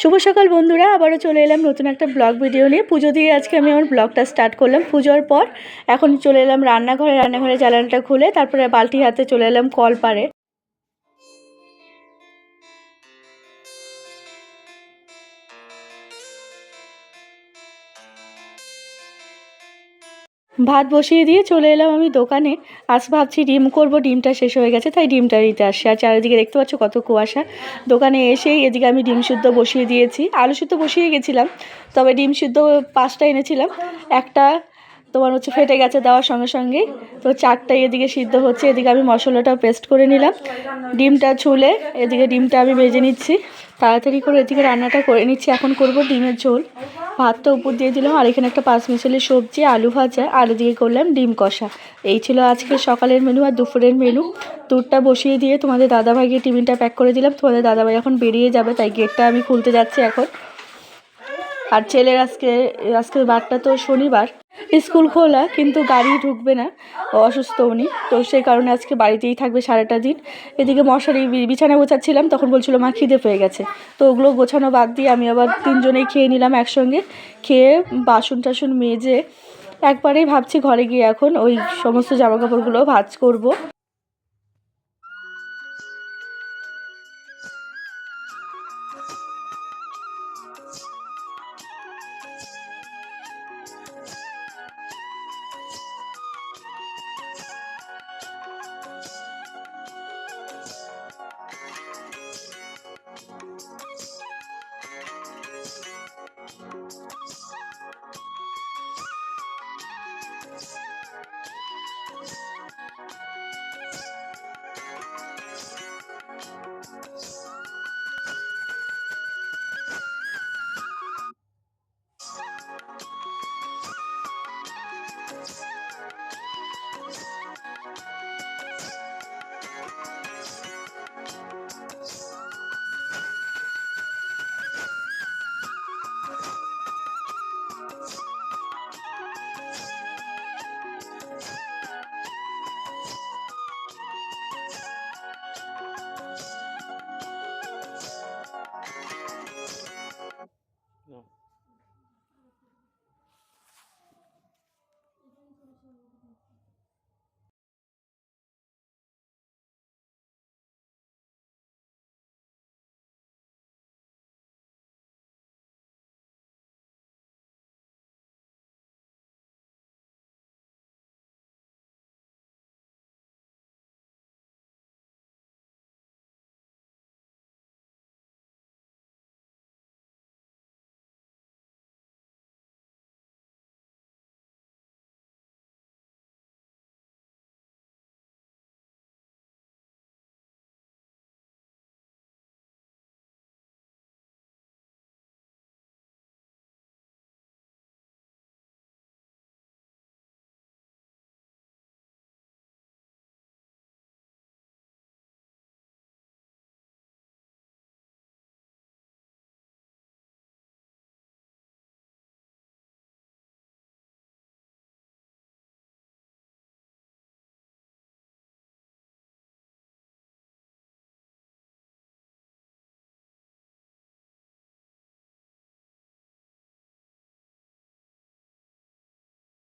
শুভ সকাল বন্ধুরা, আবারও চলে এলাম নতুন একটা ব্লগ ভিডিও নিয়ে। পুজো দিয়ে আজকে আমি আমার ব্লগটা স্টার্ট করলাম পুজোর পর। এখন চলে এলাম রান্নাঘরে রান্নাঘরে জ্বালানটা খুলে, তারপরে বালতি হাতে চলে এলাম কল ভাত বসিয়ে দিয়ে চলে এলাম আমি দোকানে। আজ ভাবছি ডিম করব, ডিমটা শেষ হয়ে গেছে, তাই ডিমটা নিতে আসছি। আর চারিদিকে দেখতে পাচ্ছ কত কুয়াশা। দোকানে এসেই এদিকে আমি ডিম শুদ্ধ বসিয়ে দিয়েছি। আলু শুদ্ধ বসিয়ে গেছিলাম, তবে ডিম শুদ্ধ পাঁচটা এনেছিলাম। একটা তোমার হচ্ছে ফেটে গেছে দেওয়ার সঙ্গে সঙ্গে। তো চারটাই এদিকে সিদ্ধ হচ্ছে, এদিকে আমি মশলাটা পেস্ট করে নিলাম। ডিমটা ছুলে এদিকে ডিমটা আমি ভেজে নিচ্ছি। তাড়াতাড়ি করে এদিকে রান্নাটা করে নিচ্ছি। এখন করব ডিমের ঝোল। ভাতটা উপর দিয়ে দিলাম আর এখানে একটা পাঁচ মিশালি সবজি, আলু ভাজা আর এদিকে করলাম ডিম কষা। এই ছিল আজকে সকালের মেনু আর দুপুরের মেনু দুধটা বসিয়ে দিয়ে তোমাদের দাদাভাইকে টিফিনটা প্যাক করে দিলাম। তোমাদের দাদাভাই এখন বেরিয়ে যাবে, তাই গেটটা আমি খুলতে যাচ্ছি এখন। আর ছেলের আজকে আজকে বারটা তো শনিবার। স্কুল খোলা, কিন্তু গাড়ি ঢুকবে না। অসুস্থ উনি। তো সেই কারণে আজকে বাড়িতেই থাকবে সারাটা দিন। এদিকে মশারি বিছানা গোছাচ্ছিলাম, তখন বলছিল, মা, খিদে পেয়ে গেছে। তো ওগুলো গোছানো বাদ দিয়ে আমি আবার তিনজনেই খেয়ে নিলাম একসঙ্গে। খেয়ে বাসন টাসন মেজে, একবারেই ভাবছি ঘরে গিয়ে এখন ওই সমস্ত জামা কাপড়গুলো ভাজ করব। No.